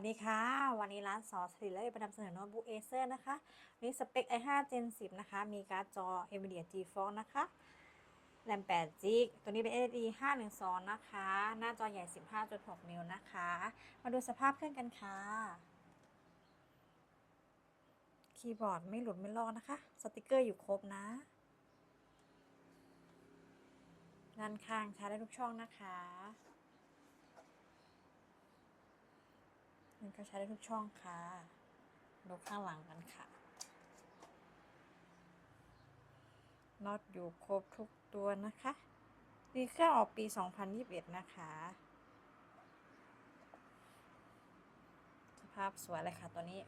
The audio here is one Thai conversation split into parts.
วัสดีค่ะ วันนี้ร้านซอสลิตและปนำเสนอโน้ตบุ๊กเอเซอร์นะคะนี่สเปค i5 Gen 10 นะคะ มีการ์ดจอ NVIDIA GeForce นะคะแรม8 g b ตัวนี้เป็น SSD 512 นะคะ หน้าจอใหญ่ 15.6 นิ้วนะคะ มาดูสภาพเครื่องกันค่ะ คีย์บอร์ดไม่หลุดไม่ลอกนะคะ สติกเกอร์อยู่ครบนะ ด้านข้างใช้ได้ทุกช่องนะคะ มันก็ใช้ได้ทุกช่องค่ะดูข้างหลังกันค่ะน็อตอยู่ครบทุกตัวนะคะดีเครื่องออกปี 2021 นะคะ สภาพสวยเลยค่ะตัวนี้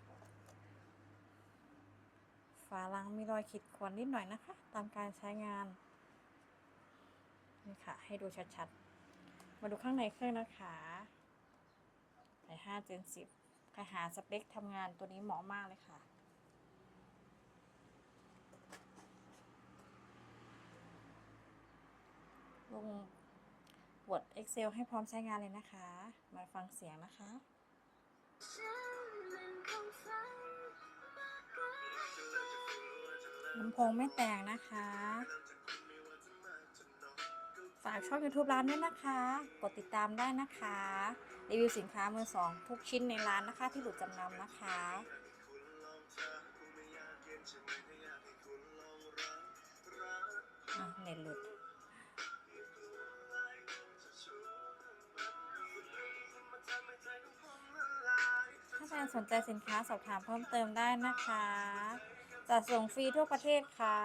ฝาลังมีรอยขีดข่วนนิดหน่อยนะคะ ตามการใช้งาน นี่ค่ะ ให้ดูชัดๆ มาดูข้างในเครื่องนะคะ ไอ5 Gen 10ใครหาสเปคทำงานตัวนี้เหมาะมากเลยค่ะ ลง Word Excel ให้พร้อมใช้งานเลยนะคะ มาฟังเสียงนะคะลำโพงไม่แตกนะคะ ฝากช่อง YouTube ร้านด้วยนะคะ กดติดตามได้นะคะ รีวิวสินค้ามือสองทุกชิ้นในร้านนะคะที่หลุดจำนำนะคะอะเน็ตหลุด ถ้าแฟนสนใจสินค้าสอบถามเพิ่มเติมได้นะคะจัดส่งฟรีทั่วประเทศค่ะ